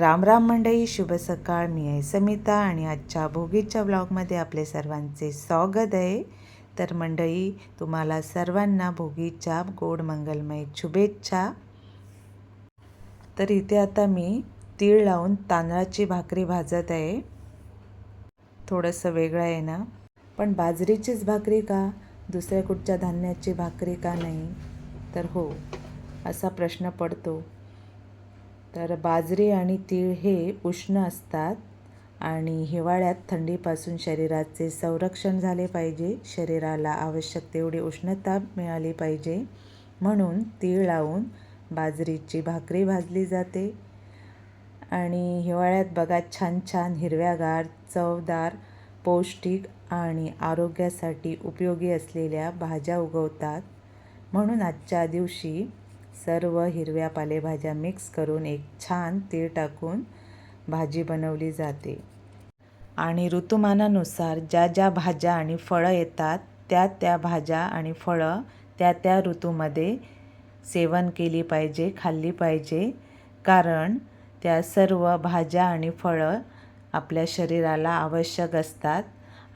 राम राम मंडळी शुभ सकाळ. मी आहे समिता आणि आजच्या भोगीच्या ब्लॉगमध्ये आपले सर्वांचे स्वागत आहे. तर मंडळी तुम्हाला सर्वांना भोगीच्या गोड मंगलमय शुभेच्छा. तर इथे आता मी तीळ लावून तांदळाची भाकरी भाजत आहे. थोडंसं वेगळं आहे ना? पण बाजरीचीच भाकरी का? दुसऱ्या कुठच्या धान्याची भाकरी का नाही? तर हो असा प्रश्न पडतो. तर बाजरी आणि तीळ हे उष्ण असतात आणि हिवाळ्यात थंडीपासून शरीराचे संरक्षण झाले पाहिजे. शरीराला आवश्यक तेवढी उष्णता मिळाली पाहिजे. म्हणून तीळ लावून बाजरीची भाकरी भाजली जाते. आणि हिवाळ्यात बघा छान छान हिरव्यागार चवदार पौष्टिक आणि आरोग्यासाठी उपयोगी असलेल्या भाज्या उगवतात. म्हणून आजच्या दिवशी सर्व हिरव्या पालेभाज्या मिक्स करून एक छान तीळ टाकून भाजी बनवली जाते. आणि ऋतुमानानुसार ज्या ज्या भाज्या आणि फळं येतात त्या त्या भाज्या आणि फळं त्या त्या ऋतूमध्ये सेवन केली पाहिजे खाल्ली पाहिजे. कारण त्या सर्व भाज्या आणि फळं आपल्या शरीराला आवश्यक असतात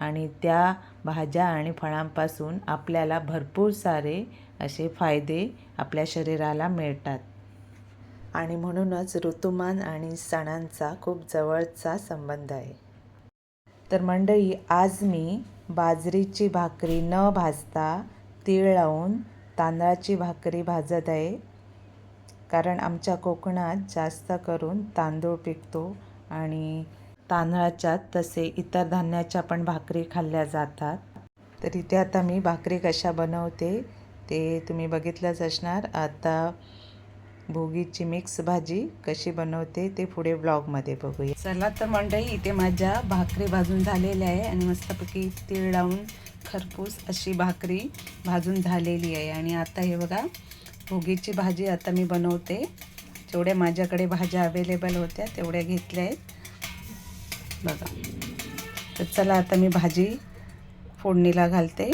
आणि त्या भाज्या आणि फळांपासून आपल्याला भरपूर सारे असे फायदे आपल्या शरीराला मिळतात. आणि म्हणूनच ऋतुमान आणि सणांचा खूप जवळचा संबंध आहे. तर मंडळी आज मी बाजरीची भाकरी न भाजता तीळ लावून तांदळाची भाकरी भाजत आहे. कारण आमच्या कोकणात जास्त करून तांदूळ पिकतो आणि तांदळाच्या तसे इतर धान्याच्या पण भाकरी खाल्ल्या जातात. तर इथे आता मी भाकरी कशा बनवते ते तुम्ही बघितलंच असणार. आता भोगीची मिक्स भाजी कशी बनवते ते पुढे ब्लॉगमध्ये बघूया. चला तर मंडळी इथे माझ्या भाकरी भाजून झालेल्या आहे आणि मस्तपैकी तीळ लावून खरपूस अशी भाकरी भाजून झालेली आहे. आणि आता हे बघा भोगीची भाजी आता मी बनवते. जेवढ्या माझ्याकडे भाज्या अवेलेबल होत्या तेवढ्या घेतल्या आहेत. बघा. तर चला आता मी भाजी फोडणीला घालते.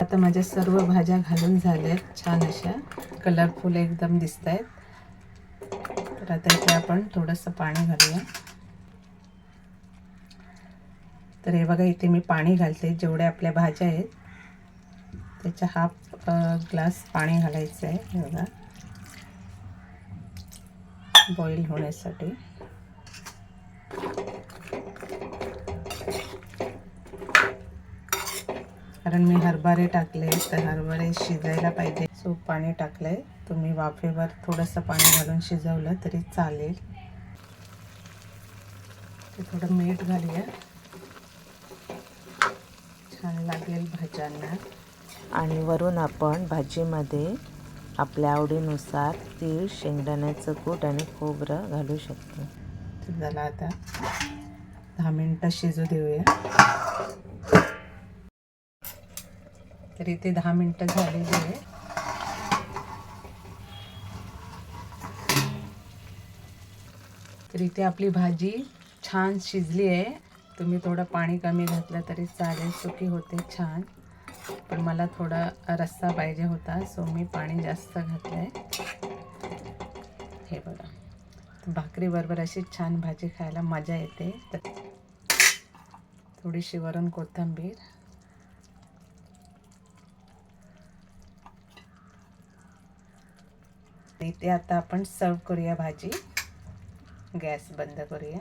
आता माझ्या सर्व भाज्या घालून झाल्या आहेत छान अशा. कलरफुल एकदम दिसत आहेत तर आता इथे आपण थोडंसं पाणी घालूया. तर हे बघा इथे मी पाणी घालते जेवढ्या आपल्या भाज्या आहेत. त्याच्या हाफ ग्लास पाणी घालायचं आहे हे बघा. बॉईल होण्यासाठी. कारण मी हरभरे टाकले तर हरभरे शिजायला पाहिजे. सो पाणी टाकलंय. तुम्ही वाफेवर थोडंसं पाणी घालून शिजवलं तरी चालेल. ते थोडं मीठ घालूया. छान लागेल भाज्यांना. आणि वरून आपण भाजीमध्ये आपल्या आवडीनुसार तीळ शेंगदाण्याचं कूट आणि खोबरं घालू शकतो. तर झालं आता दहा मिनटं शिजू देऊया. तर इथे दहा मिनटं झालेली आहे. तर इथे आपली भाजी छान शिजली आहे. तुम्ही थोडं पाणी कमी घातलं तरी चालेल सुकी होते छान. पण मला थोडा रस्सा पाहिजे होता सो मी पाणी जास्त घातलं आहे हे बघा. भाकरीबरोबर अशी छान भाजी खायला मजा येते. तर थोडीशी वरून कोथिंबीर. ते आता आपण सर्व करूया भाजी. गॅस बंद करूया.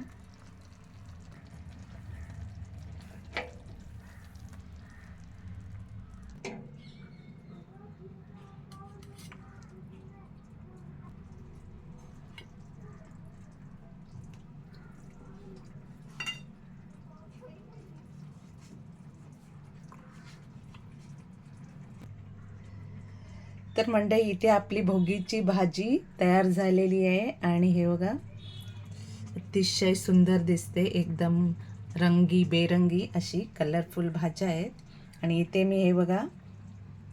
तर मंडळी इथे आपली भोगीची भाजी तयार झालेली आहे. आणि हे बघा अतिशय सुंदर दिसते. एकदम रंगी बेरंगी अशी कलरफुल भाज्या आहेत. आणि इथे मी हे बघा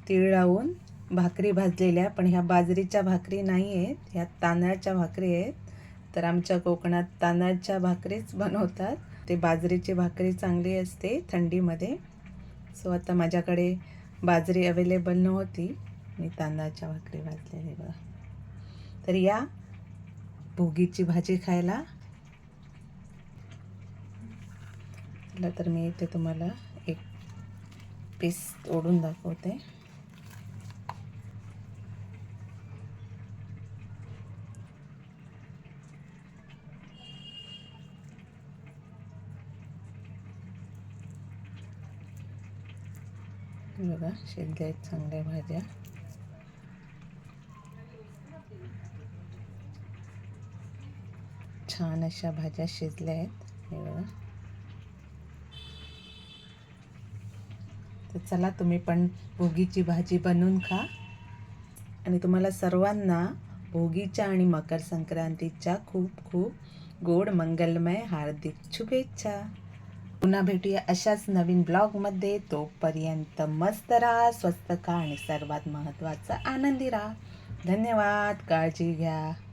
तीळ लावून भाकरी भाजलेल्या पण ह्या बाजरीच्या भाकरी नाही आहेत. ह्या तांदळाच्या भाकरी आहेत. तर आमच्या कोकणात तांदळाच्या भाकरीच बनवतात. ते बाजरीची भाकरी चांगली असते थंडीमध्ये. सो आता माझ्याकडे बाजरी अवेलेबल नव्हती. मी तांदळाच्या भाकरी भाजलेली बघा. तर या भोगीची भाजी खायला. तर मी इथे तुम्हाला एक पीस ओढून दाखवते. बघा शिजल्या आहेत चांगल्या भाज्या. छान अशा भाज्या शिजल्या आहेत. हे बघा. तर चला तुम्ही पण भोगीची भाजी बनवून खा. आणि तुम्हाला सर्वांना भोगीच्या आणि मकर संक्रांतीच्या खूप खूप गोड मंगलमय हार्दिक शुभेच्छा. पुन्हा भेटूया अशाच नवीन ब्लॉगमध्ये. तोपर्यंत मस्त राहा स्वस्त खा आणि सर्वात महत्त्वाचं आनंदी राहा. धन्यवाद. काळजी घ्या.